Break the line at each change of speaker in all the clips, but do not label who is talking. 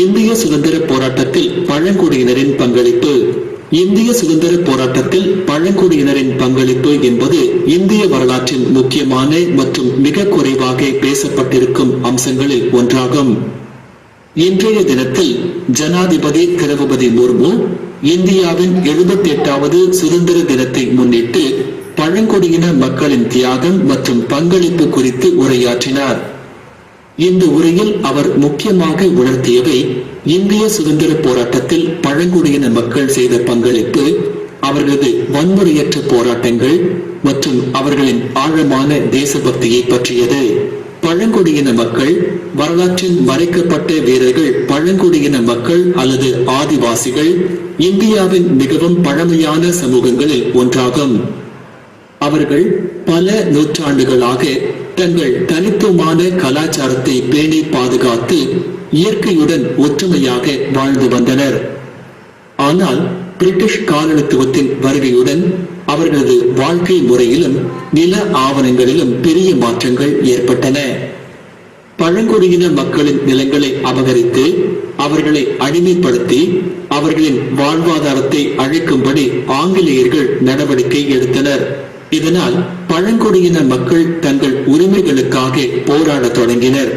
இந்திய சுதந்திர போராட்டத்தில் பழங்குடியினரின் பங்களிப்பு. இந்திய சுதந்திர போராட்டத்தில் பழங்குடியினரின் பங்களிப்பு என்பது இந்திய வரலாற்றின் முக்கியமான மற்றும் மிக குறைவாக பேசப்பட்டிருக்கும் அம்சங்களில் ஒன்றாகும். இன்றைய தினத்தில் ஜனாதிபதி திரௌபதி முர்மு இந்தியாவின் எழுபத்தி எட்டாவது சுதந்திர தினத்தை முன்னிட்டு பழங்குடியின மக்களின் தியாகம் மற்றும் பங்களிப்பு குறித்து உரையாற்றினார். இந்த உரையில் அவர் முக்கியமாக உணர்த்தியவை இந்திய சுதந்திர போராட்டத்தில் பழங்குடியின மக்கள் செய்த பங்களிப்பு அவர்களது வன்முறையற்ற போராட்டங்கள் மற்றும் அவர்களின் ஆழமான தேசபக்தியை பற்றியது. பழங்குடியின மக்கள் வரலாற்றில் மறைக்கப்பட்ட வீரர்கள் பழங்குடியின மக்கள் அல்லது ஆதிவாசிகள் இந்தியாவின் மிகவும் பழமையான சமூகங்களில் ஒன்றாகும். அவர்கள் பல நூற்றாண்டுகளாக தங்கள் தனித்துவமான கலாச்சாரத்தை பேணி பாதுகாத்து இயற்கையுடன் ஒற்றுமையாக வாழ்ந்து வந்தனர். ஆனால் பிரிட்டிஷ் காலனித்துவத்தின் வருகையுடன் அவர்களது வாழ்க்கை முறையிலும் நில ஆவணங்களிலும் பெரிய மாற்றங்கள் ஏற்பட்டன. பழங்குடியின மக்களின் நிலங்களை அபகரித்து அவர்களை அடிமைப்படுத்தி அவர்களின் வாழ்வாதாரத்தை அழிக்கும்படி ஆங்கிலேயர்கள் நடவடிக்கை எடுத்தனர். இதனால் பழங்குடியின மக்கள் தங்கள் உரிமைகளுக்காக போராடத் தொடங்கினர்.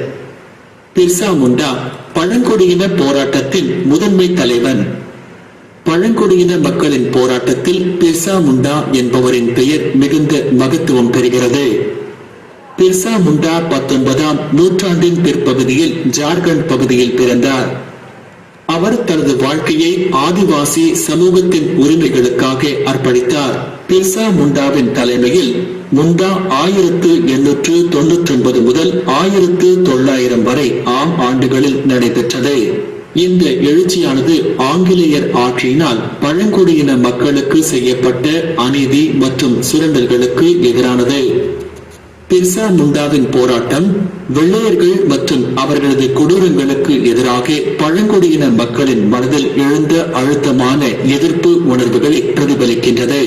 பிர்சா முண்டா பழங்குடியின போராட்டத்தின் முதன்மை தலைவன். பழங்குடியின மக்களின் போராட்டத்தில் பிர்சா முண்டா என்பவரின் பெயர் மிகுந்த மகத்துவம் பெறுகிறது. பிர்சா முண்டா பத்தொன்பதாம் நூற்றாண்டின் பிற்பகுதியில் ஜார்க்கண்ட் பகுதியில் பிறந்தார். அவர் தனது வாழ்க்கையை ஆதிவாசி சமூகத்தின் உரிமைகளுக்காக அர்ப்பணித்தார். பிர்சா முண்டாவின் தலைமையில் முண்டா ஆயிரத்து எண்ணூற்று தொன்னூற்றி ஒன்பது முதல் ஆயிரத்து தொள்ளாயிரம் வரை ஆம் ஆண்டுகளில் நடைபெற்றது. இந்த எழுச்சியானது ஆங்கிலேயர் ஆட்சியினால் பழங்குடியின மக்களுக்கு செய்யப்பட்ட அநீதி மற்றும் சுரண்டல்களுக்கு எதிரானது. பிர்சா முண்டாவின் போராட்டம் வெள்ளையர்கள் மற்றும் அவர்களது கொடூரங்களுக்கு எதிராக பழங்குடியின மக்களின் மனதில் எழுந்த அழுத்தமான எதிர்ப்பு உணர்வுகளை பிரதிபலிக்கின்றது.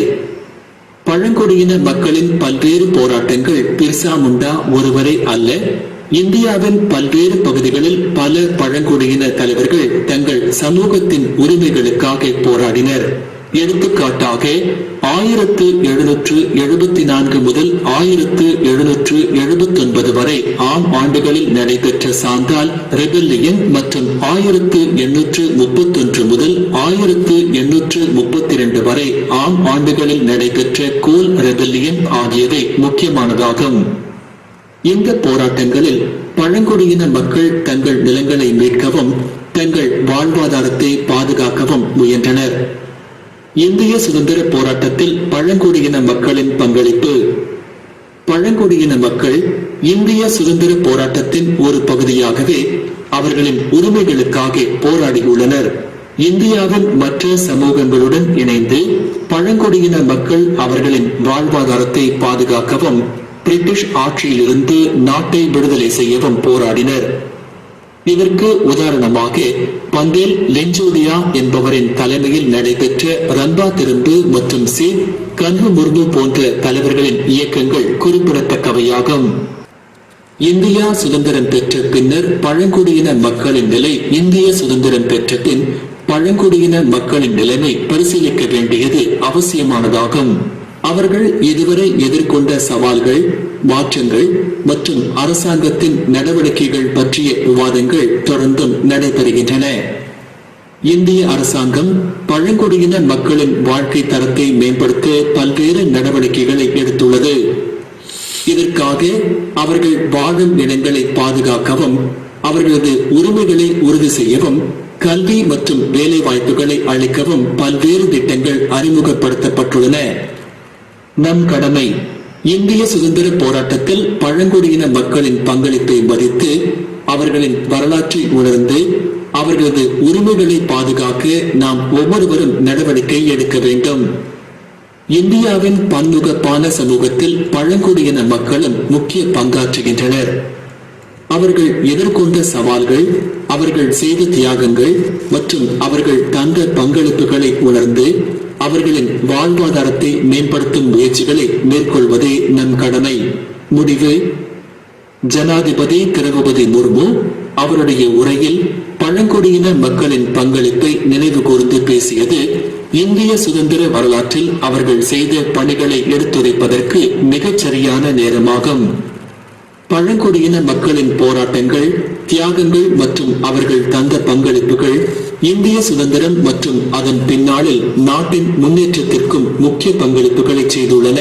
பழங்குடியின மக்களின் பல்வேறு போராட்டங்கள் பிர்சா முண்டா ஒருவரை அல்ல இந்தியாவின் பல்வேறு பகுதிகளில் பல பழங்குடியின தலைவர்கள் தங்கள் சமூகத்தின் உரிமைகளுக்காக போராடினர். எடுத்துக்காட்டாக ஆயிரத்து எழுநூற்று எழுபத்தி நான்கு முதல் ஆயிரத்து எழுநூற்று எழுபத்தி ஒன்பது வரை ஆம் ஆண்டுகளில் நடைபெற்ற சாந்தால் ரெபல்லியன் மற்றும் ஆயிரத்து எண்ணூற்று முப்பத்தொன்று முதல் ஆயிரத்து எண்ணூற்று முப்பத்தி இரண்டு வரை ஆம் ஆண்டுகளில் நடைபெற்ற கோல் ரெபல்லியன் ஆகியவை முக்கியமானதாகும். இந்த போராட்டங்களில் பழங்குடியின மக்கள் தங்கள் நிலங்களை மீட்கவும் தங்கள் வாழ்வாதாரத்தை பாதுகாக்கவும் முயன்றனர். இந்திய சுதந்திர போராட்டத்தில் பழங்குடியின மக்களின் பங்களிப்பு. பழங்குடியின மக்கள் இந்திய சுதந்திர போராட்டத்தின் ஒரு பகுதியாகவே அவர்களின் உரிமைகளுக்காக போராடியுள்ளனர். இந்தியாவின் மற்ற சமூகங்களுடன் இணைந்து பழங்குடியின மக்கள் அவர்களின் வாழ்வாதாரத்தை பாதுகாக்கவும் பிரிட்டிஷ் ஆட்சியிலிருந்து நாட்டை விடுதலை செய்யவும் போராடினர். இதற்கு உதாரணமாக பந்தேல் லெஞ்சோடியா என்பவரின் தலைமையில் நடைபெற்ற ரன்பா திரும்பு மற்றும் சி. கன்ஹு முர்மு போன்ற தலைவர்களின் இயக்கங்கள் குறிப்பிடத்தக்கவையாகும். இந்தியா சுதந்திரம் பெற்ற பின்னர் பழங்குடியின மக்களின் நிலை இந்திய சுதந்திரம் பெற்ற பின் பழங்குடியின மக்களின் நிலைமை பரிசீலிக்க வேண்டியது அவசியமானதாகும். அவர்கள் இதுவரை எதிர்கொண்ட சவால்கள் மாற்றங்கள் மற்றும் அரசாங்கத்தின் நடவடிக்கைகள் பற்றிய விவாதங்கள் தொடர்ந்தும் நடைபெறுகின்றன. இந்திய அரசாங்கம் பழங்குடியின மக்களின் வாழ்க்கை தரத்தை மேம்படுத்த பல்வேறு நடவடிக்கைகளை எடுத்துள்ளது. இதற்காக அவர்கள் வாழும் இடங்களை பாதுகாக்கவும் அவர்களது உரிமைகளை உறுதி செய்யவும் கல்வி மற்றும் வேலை வாய்ப்புகளை அளிக்கவும் பல்வேறு திட்டங்கள் அறிமுகப்படுத்தப்பட்டுள்ளன. நம் கடமை. இந்திய சுதந்திர போராட்டத்தில் பழங்குடியின மக்களின் பங்களிப்பை மதித்து அவர்களின் வரலாற்றை உணர்ந்து அவர்களது உரிமைகளை பாதுகாக்க நாம் ஒவ்வொருவரும் நடவடிக்கை எடுக்க வேண்டும். இந்தியாவின் பன்முகப்பான சமூகத்தில் பழங்குடியின மக்களும் முக்கிய பங்காற்றுகின்றனர். அவர்கள் எதிர்கொண்ட சவால்கள் அவர்கள் செய்த தியாகங்கள் மற்றும் அவர்கள் தங்க பங்களிப்புகளை உணர்ந்து அவர்களின் வாழ்வாதாரத்தை மேம்படுத்தும் முயற்சிகளை மேற்கொள்வதே நம் கடமை. முடிவு. ஜனாதிபதி திரௌபதி முர்மு அவருடைய உரையில் பழங்குடியின மக்களின் பங்களிப்பை நினைவு கூர்ந்து பேசியது இந்திய சுதந்திர வரலாற்றில் அவர்கள் செய்த பணிகளை எடுத்துரைப்பதற்கு மிகச்சரியான நேரமாகும். பழங்குடியின மக்களின் போராட்டங்கள் தியாகங்கள் மற்றும் அவர்கள் தந்த பங்களிப்புகள் இந்திய சுதந்திரம் மற்றும் அதன் பின்னாளில் நாட்டின் முன்னேற்றத்திற்கும் முக்கிய பங்களிப்புகளை செய்துள்ளன.